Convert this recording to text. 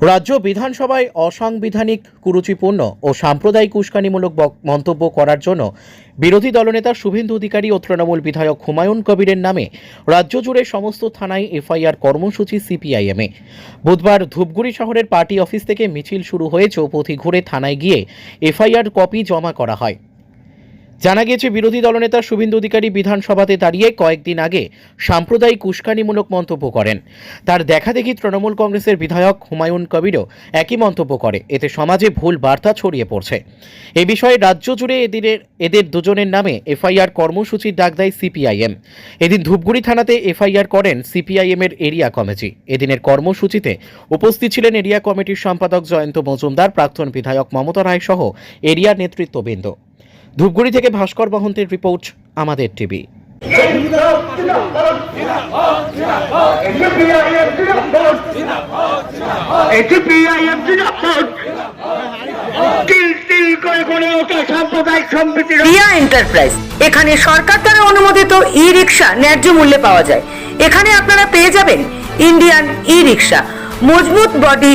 রাজ্য বিধানসভায় অসাংবিধানিক, কুরুচিপূর্ণ ও সাম্প্রদায়িক উস্কানিমূলক মন্তব্য করার জন্য বিরোধী দলনেতা শুভেন্দু অধিকারী ও তৃণমূল বিধায়ক হুমায়ুন কবিরের নামে রাজ্য জুড়ে সমস্ত থানায় এফআইআর কর্মসূচি সিপিআইএমে। বুধবার ধূপগুড়ি শহরের পার্টি অফিস থেকে মিছিল শুরু হয়ে চৌপথি ঘুরে থানায় গিয়ে এফআইআর কপি জমা করা হয়। জানা গিয়েছে, বিরোধী দলনেতা শুভেন্দু অধিকারী বিধানসভাতে দাঁড়িয়ে কয়েকদিন আগে সাম্প্রদায়িক উস্কানিমূলক মন্তব্য করেন। তার দেখাদেখি তৃণমূল কংগ্রেসের বিধায়ক হুমায়ুন কবিরও একই মন্তব্য করে। এতে সমাজে ভুল বার্তা ছড়িয়ে পড়ছে। এ বিষয়ে রাজ্য জুড়ে এদিনের, এদের দুজনের নামে এফআইআর কর্মসূচির ডাক দেয় সিপিআইএম। এদিন ধূপগুড়ি থানাতে এফআইআর করেন সিপিআইএম এর এরিয়া কমিটি। এদিনের কর্মসূচিতে উপস্থিত ছিলেন এরিয়া কমিটির সম্পাদক জয়ন্ত মজুমদার, প্রাক্তন বিধায়ক মমতা রায় সহ এরিয়ার নেতৃত্ববৃন্দ। ধূপগুড়ি থেকে ভাস্কর বহন্তের রিপোর্ট, আমাদের টিভি। রিয়া এন্টারপ্রাইজ এখানে সরকার দ্বারা অনুমোদিত ই রিক্সা ন্যায্য মূল্যে পাওয়া যায়। এখানে আপনারা পেয়ে যাবেন ইন্ডিয়ান ই রিক্সা মজবুত বডি